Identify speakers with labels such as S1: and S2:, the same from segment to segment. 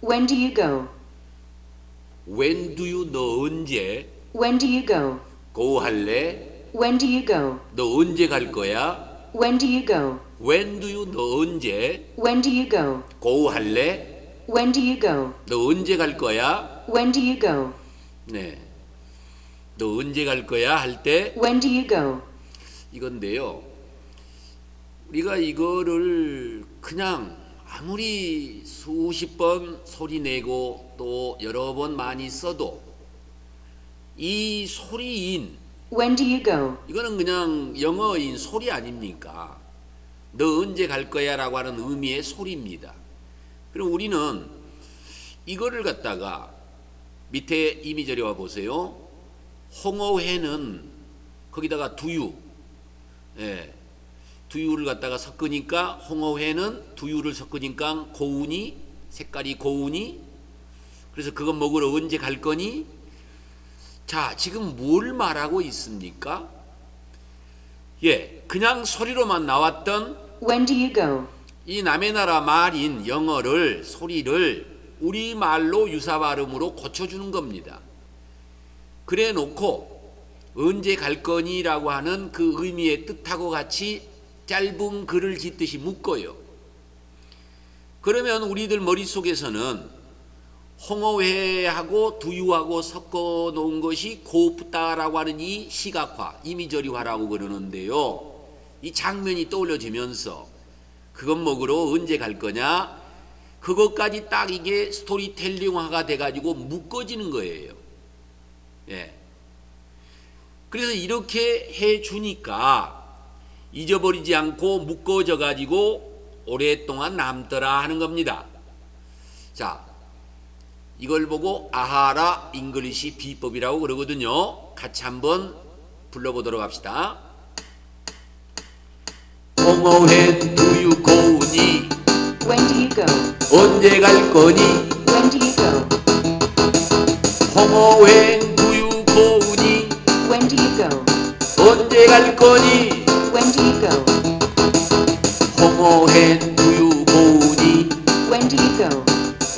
S1: When do you go?
S2: When do you 너 언제
S1: When do you go?
S2: go 할래?
S1: When do you go?
S2: 너 언제 갈 거야?
S1: When do you go?
S2: When do you 너 언제
S1: When do you go?
S2: go 할래?
S1: When do you go?
S2: 너 언제 갈 거야?
S1: When do you go?
S2: 네. 너 언제 갈 거야 할 때
S1: When do you go?
S2: 이건데요. 우리가 이거를 그냥 아무리 수십 번 소리 내고 또 여러 번 많이 써도 이 소리인
S1: When do you go?
S2: 이거는 그냥 영어인 소리 아닙니까? 너 언제 갈 거야 라고 하는 의미의 소리입니다. 그럼 우리는 이거를 갖다가 밑에 이미저리 와 보세요. 홍어회는 거기다가 두유, 예, 두유를 갖다가 섞으니까 홍어회는 두유를 섞으니까 고운이 색깔이 고운이 그래서 그거 먹으러 언제 갈 거니? 자, 지금 뭘 말하고 있습니까? 예, 그냥 소리로만 나왔던
S1: When do you go?
S2: 이 남의 나라 말인 영어를 소리를 우리 말로 유사 발음으로 고쳐주는 겁니다. 그래 놓고 언제 갈 거니라고 하는 그 의미의 뜻하고 같이 짧은 글을 짓듯이 묶어요. 그러면 우리들 머릿속에서는 홍어회하고 두유하고 섞어 놓은 것이 고프다라고 하는 이 시각화, 이미저리화라고 그러는데요. 이 장면이 떠올려지면서 그것 먹으러 언제 갈 거냐? 그것까지 딱 이게 스토리텔링화가 돼가지고 묶어지는 거예요. 예. 그래서 이렇게 해 주니까 잊어버리지 않고 묶어져 가지고 오랫동안 남더라 하는 겁니다. 자, 이걸 보고 아하라 잉글리시 비법이라고 그러거든요. 같이 한번 불러보도록 합시다. 고우니
S1: When do you go?
S2: 언제 갈 거니?
S1: When do you go?
S2: 고우니
S1: When do you go?
S2: 언제 갈 거니?
S1: When do you go?
S2: 홍어회 두유 고우니
S1: When do you go?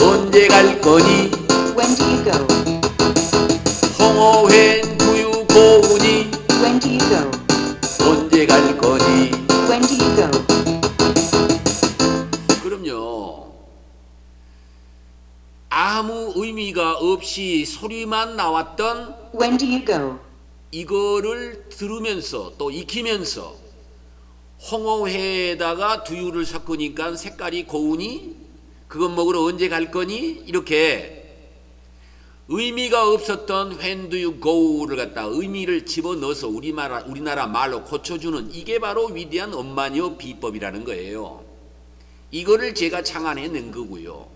S2: 언제 갈 거니?
S1: When do you go?
S2: 홍어회 두유 고우니
S1: When do you go?
S2: 언제 갈 거니?
S1: When do you go?
S2: 그럼요. 아무 의미가 없이 소리만 나왔던
S1: When do you go?
S2: 이거를 들으면서 또 익히면서 홍어회에다가 두유를 섞으니까 색깔이 고우니 그것 먹으러 언제 갈 거니 이렇게 의미가 없었던 you go를 갖다 의미를 집어넣어서 우리나라 우리나라 말로 고쳐주는 이게 바로 위대한 엄마녀 비법이라는 거예요. 이거를 제가 창안해낸 거고요.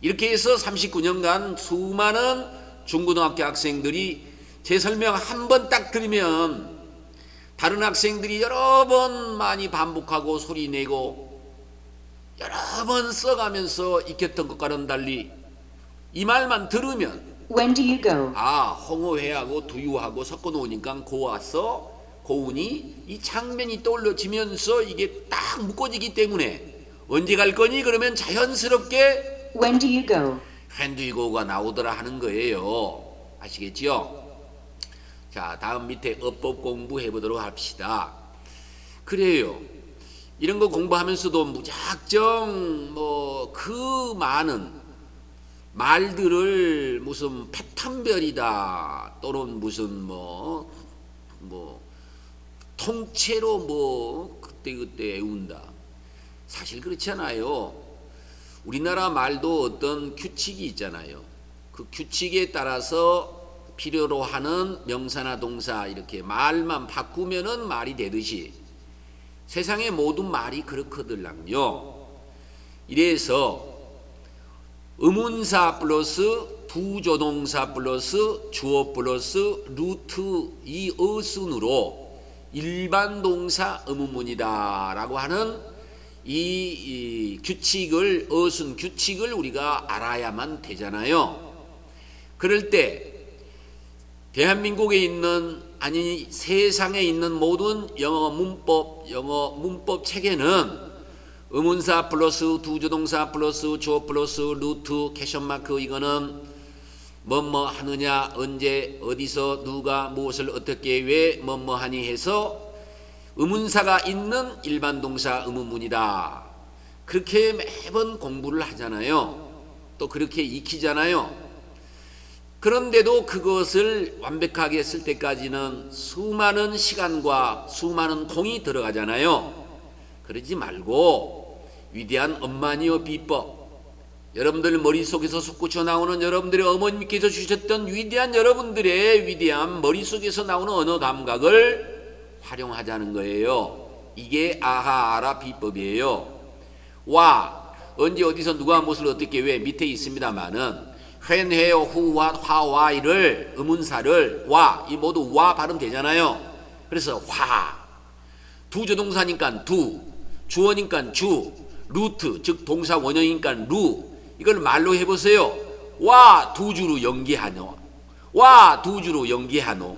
S2: 이렇게 해서 39년간 수많은 중고등학교 학생들이 제 설명 한 번 딱 들으면 다른 학생들이 여러 번 많이 반복하고 소리 내고 여러 번 써가면서 익혔던 것과는 달리 이 말만 들으면
S1: When do you go?
S2: 아 홍어회하고 두유하고 섞어 놓으니까 고와서 고운이 이 장면이 떠올려지면서 이게 딱 묶어지기 때문에 언제 갈 거니 그러면 자연스럽게
S1: When do you go?
S2: 핸드이고가 나오더라 하는 거예요. 아시겠죠? 자, 다음 밑에 어법 공부해 보도록 합시다. 그래요. 이런 거 공부하면서도 무작정 뭐 그 많은 말들을 무슨 패턴별이다 또는 무슨 뭐뭐 통째로 뭐 그때 그때 외운다. 사실 그렇지 않아요. 우리나라 말도 어떤 규칙이 있잖아요. 그 규칙에 따라서 필요로 하는 명사나 동사 이렇게 말만 바꾸면은 말이 되듯이 세상의 모든 말이 그렇거들랑요. 이래서 의문사 플러스 부조동사 플러스 주어 플러스 루트 이 어순으로 일반 동사 의문문이다라고 하는 이, 이 규칙을 어순 규칙을 우리가 알아야만 되잖아요. 그럴 때 대한민국에 있는 아니 세상에 있는 모든 영어 문법 영어 문법 책에는 의문사 플러스 두조동사 플러스 조 플러스 루트 캐션마크 이거는 뭐뭐 하느냐 언제 어디서 누가 무엇을 어떻게 왜 뭐뭐 하니 해서 의문사가 있는 일반 동사 의문문이다. 그렇게 매번 공부를 하잖아요. 또 그렇게 익히잖아요. 그런데도 그것을 완벽하게 쓸 때까지는 수많은 시간과 수많은 공이 들어가잖아요. 그러지 말고 위대한 엄마니어 비법 여러분들 머릿속에서 솟구쳐 나오는 여러분들의 어머님께서 주셨던 위대한 여러분들의 위대한 머릿속에서 나오는 언어 감각을 활용하자는 거예요. 이게 아하 아라 비법이에요. 와 언제 어디서 누가 무엇을 어떻게 왜 밑에 있습니다만 what, how, why를 의문사를 와 이 모두 와 발음 되잖아요. 그래서 화. 두조동사니까 두 주어니까 주 루트 즉 동사 원형이니까 루. 이걸 말로 해보세요. 와 두 주로 연기하노. 와 두 주로 연기하노.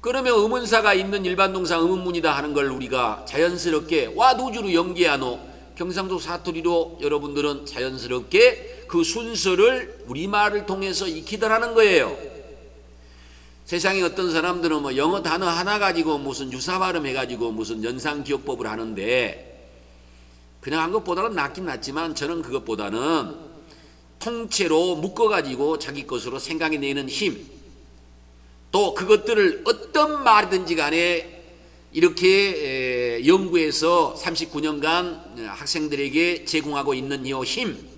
S2: 그러면 의문사가 있는 일반 동사 의문문이다 하는 걸 우리가 자연스럽게 와 두 주로 연기하노. 경상도 사투리로 여러분들은 자연스럽게 그 순서를 우리말을 통해서 익히더라는 거예요. 세상에 어떤 사람들은 뭐 영어 단어 하나 가지고 무슨 유사 발음 해가지고 무슨 연상 기억법을 하는데 그냥 한 것보다는 낫긴 낫지만 저는 그것보다는 통째로 묶어가지고 자기 것으로 생각해내는 힘, 또 그것들을 어떤 말이든지 간에 이렇게 에, 연구해서 39년간 학생들에게 제공하고 있는 이 힘,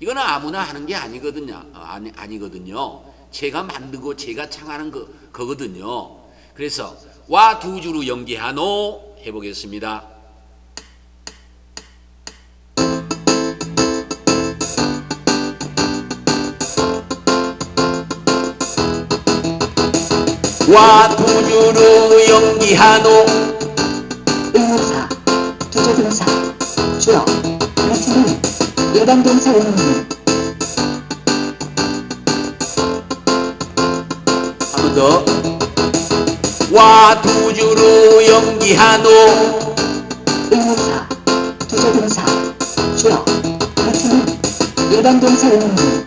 S2: 이거는 아무나 하는 게 아니거든요. 어, 아니, 아니거든요. 제가 만들고 제가 창하는 거, 거거든요. 그래서 와 두 주로 연기하노 해보겠습니다. 와 두 주로 연기하노
S1: 일반 동사 의문문,
S2: 한번 더. 와 두 주로 연기하노.
S1: 의문사, 두조동사, 주어, 일반 동사 의문문,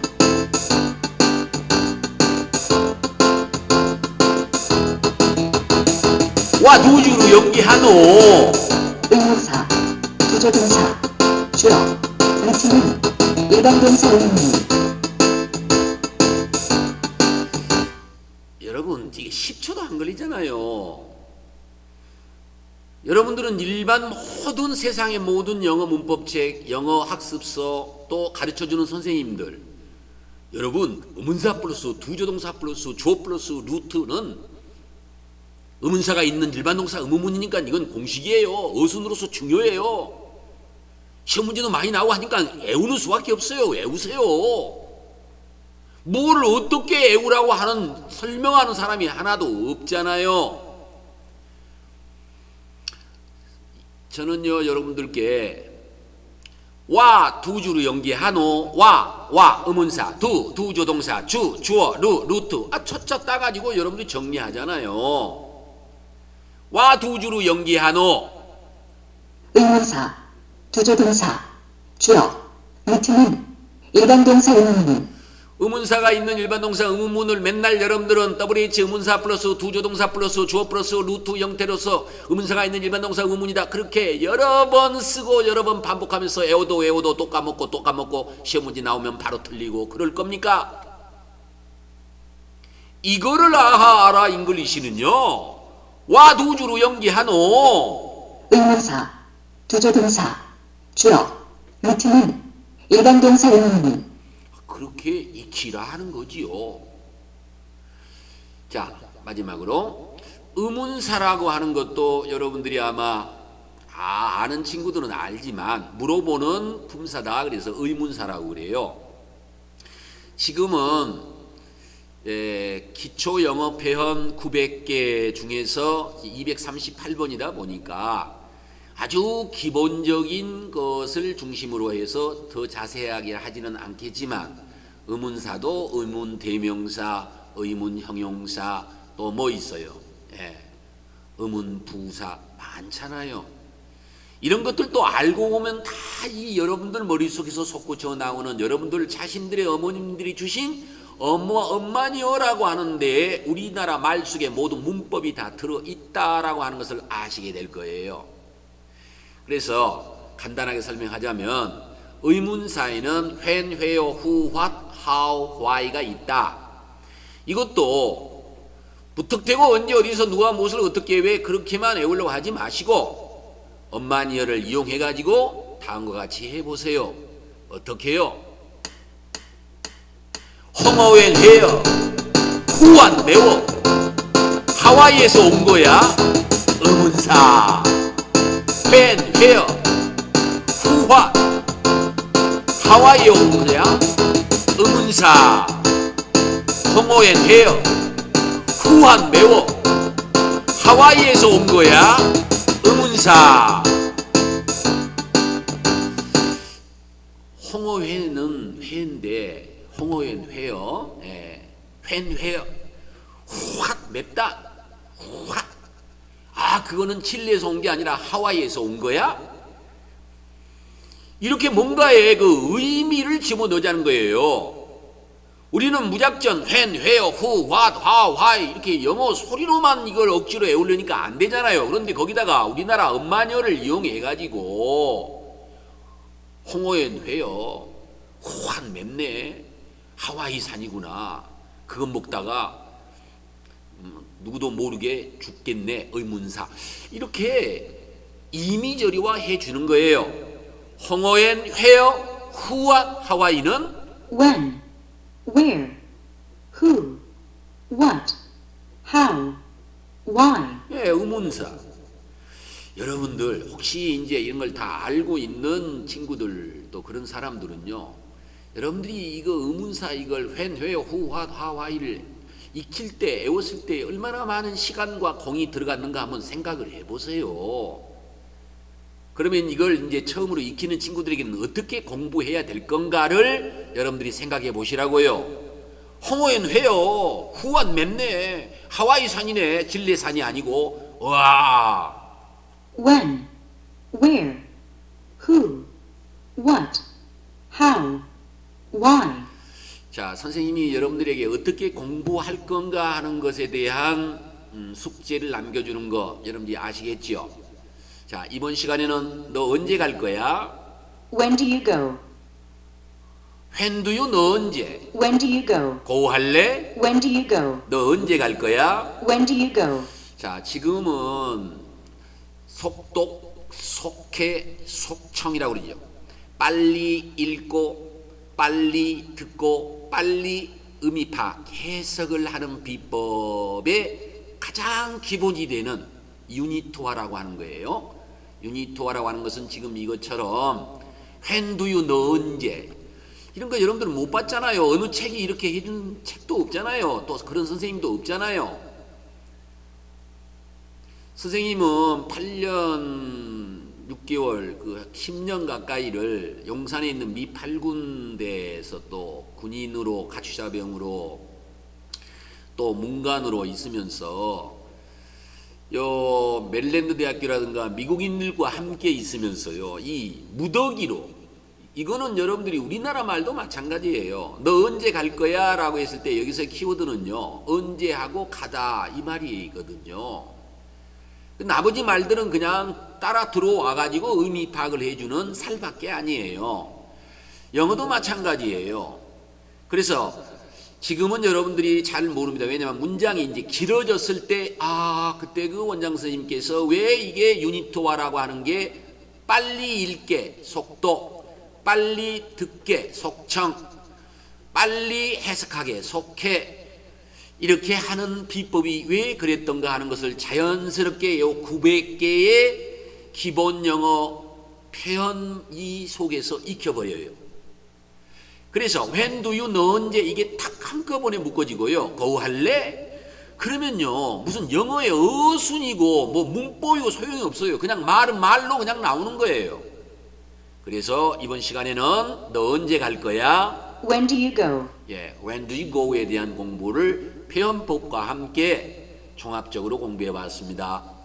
S2: 와두 주로 연기하노.
S1: 의문사, 두조동사, 주어,
S2: 여러분 이게 10초도 안 걸리잖아요. 여러분들은 일반 모든 세상의 모든 영어 문법책, 영어 학습서 또 가르쳐주는 선생님들 여러분 의문사 플러스 두조동사 플러스 조 플러스 루트는 의문사가 있는 일반 동사 의문문이니까 이건 공식이에요. 어순으로서 중요해요. 시험 문제도 많이 나오고 하니까 애우는 수밖에 없어요. 외우세요. 뭘 어떻게 애우라고 하는 설명하는 사람이 하나도 없잖아요. 저는요 여러분들께 와 두 주로 연기하노 와와 의문사 두 두 조동사 주 주어 루 루트 아 첫자 따가지고 여러분들이 정리하잖아요. 와 두 주로 연기하노
S1: 의문사, 두조동사, 주어, 루트는 일반 동사 의문문,
S2: 의문사가 있는 일반 동사 의문문을 맨날 여러분들은 WH 의문사 플러스 두조동사 플러스 주어 플러스 루트 형태로서 의문사가 있는 일반 동사 의문이다. 그렇게 여러 번 쓰고 여러 번 반복하면서 애워도 외워도 또 까먹고 또 까먹고 시험 문제 나오면 바로 틀리고 그럴 겁니까? 이거를 아하 알아 잉글리시는요. 와 두주로 연기하노.
S1: 의문사, 두조동사, 주어, 루트는 일반 동사 의문문,
S2: 그렇게 익히라 하는 거지요. 자, 마지막으로 의문사라고 하는 것도 여러분들이 아마 아, 아는 친구들은 알지만 물어보는 품사다. 그래서 의문사라고 그래요. 지금은 예, 기초 영어 표현 900개 중에서 238번이다 보니까 아주 기본적인 것을 중심으로 해서 더 자세하게 하지는 않겠지만 의문사도 의문 대명사, 의문 형용사 또 뭐 있어요? 예, 의문 부사 많잖아요. 이런 것들도 알고 보면 다 이 여러분들 머릿속에서 솟구쳐 나오는 여러분들 자신들의 어머님들이 주신 어머 엄마니어라고 하는데 우리나라 말 속에 모두 문법이 다 들어 있다라고 하는 것을 아시게 될 거예요. 그래서 간단하게 설명하자면 의문사에는 when, where, who, what, how, why가 있다. 이것도 무턱대고 언제 어디서 누가 무엇을 어떻게 왜 그렇게만 외우려고 하지 마시고 엄마니어를 이용해 가지고 다음과 같이 해보세요. 어떻게 해요? 홍어웬 회요. 후안 매워. 하와이에서 온 거야. 의문사. 웬 회요. 후화. 하와이에 온 거야. 의문사. 홍어엔 회요. 후한 매워. 하와이에서 온 거야. 의문사. 홍어회는 회인데 홍어회는 회요. 예. 회는 회요. 확 맵다. 확. 아 그거는 칠레에서 온 게 아니라 하와이에서 온 거야? 이렇게 뭔가의 그 의미를 집어넣자는 거예요. 우리는 무작정 when, where, who, what, how, why 이렇게 영어 소리로만 이걸 억지로 외우려니까 안 되잖아요. 그런데 거기다가 우리나라 엄마녀를 이용해 가지고 홍어엔 회요. 호한 맵네. 하와이 산이구나. 그건 먹다가 음, 누구도 모르게 죽겠네. 의문사. 이렇게 이미저리화 해 주는 거예요. 홍어엔 회요. 후와 하와이는
S1: when, where, who, what, how, why.
S2: 예, 의문사. 여러분들 혹시 이제 이런 걸 다 알고 있는 친구들 또 그런 사람들은요. 여러분들이 이거 의문사 이걸 when, where, who, what, how, why를 익힐 때 외웠을 때 얼마나 많은 시간과 공이 들어갔는가 한번 생각을 해보세요. 그러면 이걸 이제 처음으로 익히는 친구들에게는 어떻게 공부해야 될 건가를 여러분들이 생각해 보시라고요. 홍어엔 회요. 후안 맵네. 하와이 산이네. 진레 산이 아니고. 와.
S1: when, where, who, what, how, why.
S2: 자, 선생님이 여러분들에게 어떻게 공부할 건가 하는 것에 대한 음, 숙제를 남겨주는 거 여러분들이 아시겠지요? 자, 이번 시간에는 너 언제 갈 거야?
S1: When do you go?
S2: When do you 너 언제?
S1: When do you go?
S2: 고 할래?
S1: When do you go?
S2: 너 언제 갈 거야?
S1: When do you go?
S2: 자, 지금은 속독, 속해, 속청이라고 그러죠. 빨리 읽고, 빨리 듣고, 빨리 의미 파악, 해석을 하는 비법의 가장 기본이 되는 유니토화라고 하는 거예요. 유니토화라고 하는 것은 지금 이것처럼 너 언제 이런 거 여러분들은 못 봤잖아요. 어느 책이 이렇게 해준 책도 없잖아요. 또 그런 선생님도 없잖아요. 선생님은 8년 6개월 그 10년 가까이를 용산에 있는 미 8군데에서 또 군인으로 가축사병으로 또 문관으로 있으면서 요 멜랜드 대학교라든가 미국인들과 함께 있으면서요 이 무더기로 이거는 여러분들이 우리나라 말도 마찬가지예요. 너 언제 갈 거야? 라고 했을 때 여기서 키워드는요 언제 하고 가다 이 말이거든요. 아버지 말들은 그냥 따라 들어와 가지고 의미 파악을 해주는 살밖에 아니에요. 영어도 마찬가지예요. 그래서 지금은 여러분들이 잘 모릅니다. 왜냐하면 문장이 이제 길어졌을 때, 아, 그때 그 원장 선생님께서 왜 이게 유니토화라고 하는 게 빨리 읽게, 속도, 빨리 듣게, 속청, 빨리 해석하게, 속해, 이렇게 하는 비법이 왜 그랬던가 하는 것을 자연스럽게 요 900개의 기본 영어 표현이 속에서 익혀버려요. 그래서 when do you 너 언제 이게 탁 한꺼번에 묶어지고요. go 할래? 그러면요 무슨 영어의 어순이고 뭐 문법이고 소용이 없어요. 그냥 말은 말로 그냥 나오는 거예요. 그래서 이번 시간에는 너 언제 갈 거야?
S1: When do you go?
S2: 예, when do you go에 대한 공부를 표현법과 함께 종합적으로 공부해 봤습니다.